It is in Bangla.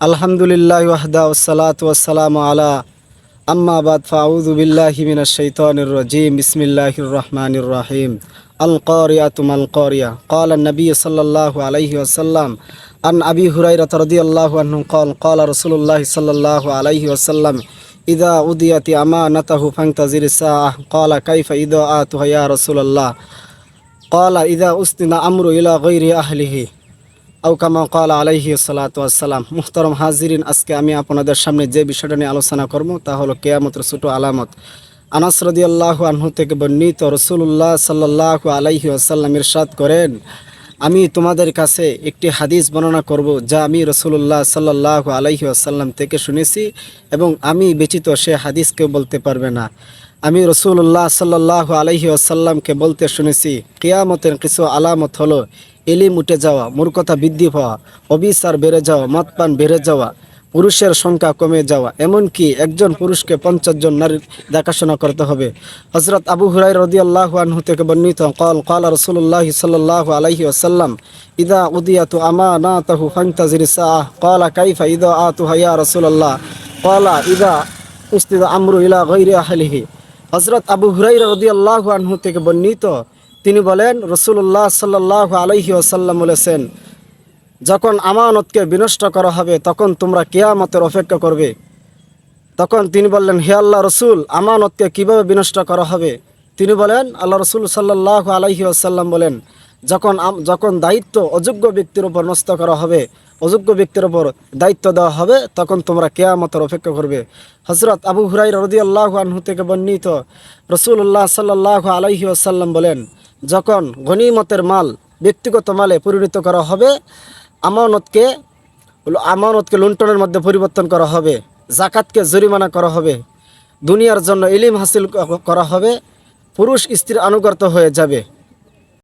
আলহামদুলিল্লাহ ওয়াহদা ওসালাত ওয়াসালাম আলা আম্মাবাদ ফাউদুবিল্লাহিমিনা শৈতানুর রজিম, বিসমিল্লাহির রহমানির রহিম। আল করিয়া তুমাল করিয়া। কল নবী সাল্লাহ আলাইহি ওসাল্লাম আন আবি হুরাইরা তরদি আল্লাহ আনহু কল কল রসুল্লাহ সাল্লাহ আলাইহি ওসাল্লাম ইদা উদিয়াতি আমা নাতাহু ফাংতাজির সাহ কলা কাইফা ইদ আ তুহয়া রসুল্লাহ কলা ইদা উস্তিনা আমরু ইলা গৈরি আহলিহি আউকামা কাল আলাইহি সালাতাম মুহতরম হাজিরিন, আজকে আমি আপনাদের সামনে যে বিষয়টা নিয়ে আলোচনা করব তা হলো কেয়ামতের ছোট আলামত। আনাস রদিয়াল্লাহ আনহু থেকে বর্ণিত রসুল্লাহ সাল্লাহ আলাইহি আসাল্লাম ইরশাদ করেন, আমি তোমাদের কাছে একটি হাদিস বর্ণনা করব, যা আমি রসুল্লাহ সাল্লাহ আলাইহি আসাল্লাম থেকে শুনেছি এবং আমি বেচিত সে হাদিসকে বলতে পারবে না। আমি রসুল্লাহ সাল্লাহ আলহি আসাল্লামকে বলতে শুনেছি, কেয়ামতের কিছু আলামত হলো এলিম উঠে যাওয়া, মূর্খতা বৃদ্ধি পাওয়া, অবিচার বেড়ে যাওয়া মদপান বেড়ে যাওয়া, পুরুষের সংখ্যা কমে যাওয়া, এমনকি একজন পুরুষকে পঞ্চাশ জন নারীর দেখাশোনা করতে হবে। হজরত আবু হুরাই রদি আল্লাহ আনহু থেকে বর্ণিত কল কল রসুল্লাহ সাল্লাহ আলহি আসাল্লাম ইদা উদিয়াতু আমা না তাহু ফাংতাজির সাহ কলা কাইফা ইদা আতু হাইয়া রসুল্লাহ কলা ইদা উস্তিদা আমরু ইলা গৈরে আহলিহি। হজরত আবু হুরাই রদি আল্লাহ আনহু থেকে বর্ণিত, তিনি বলেন রসুল্লাহ সাল্লাহ আলহি আসাল্লাম বলেছেন, যখন আমানতকে বিনষ্ট করা হবে, তখন তোমরা কেয়ামতের অপেক্ষা করবে। তখন তিনি বললেন, হে আল্লাহ রসুল, আমানতকে কীভাবে বিনষ্ট করা হবে? তিনি বলেন, আল্লাহ রসুল সাল্লাহ আলহি আসাল্লাম বলেন যখন যখন দায়িত্ব অযোগ্য ব্যক্তির উপর নষ্ট করা হবে, অযোগ্য ব্যক্তির উপর দায়িত্ব দেওয়া হবে, তখন তোমরা কেয়ামতের অপেক্ষা করবে। হজরত আবু হুরাই রদি আল্লাহ আনহু থেকে বর্ণিত রসুল্লাহ সাল্লাহ আলহি আসাল্লাম বলেন, যখন গনিমতের মাল, ব্যক্তিগত মালে পরিণত করা হবে, আমানতকে আমানতকে লুণ্ঠনের মধ্যে পরিবর্তন করা হবে জাকাতকে জরিমানা করা হবে, দুনিয়ার জন্য ইলিম হাসিল করা হবে, পুরুষ স্ত্রীর আনুগত্য হয়ে যাবে।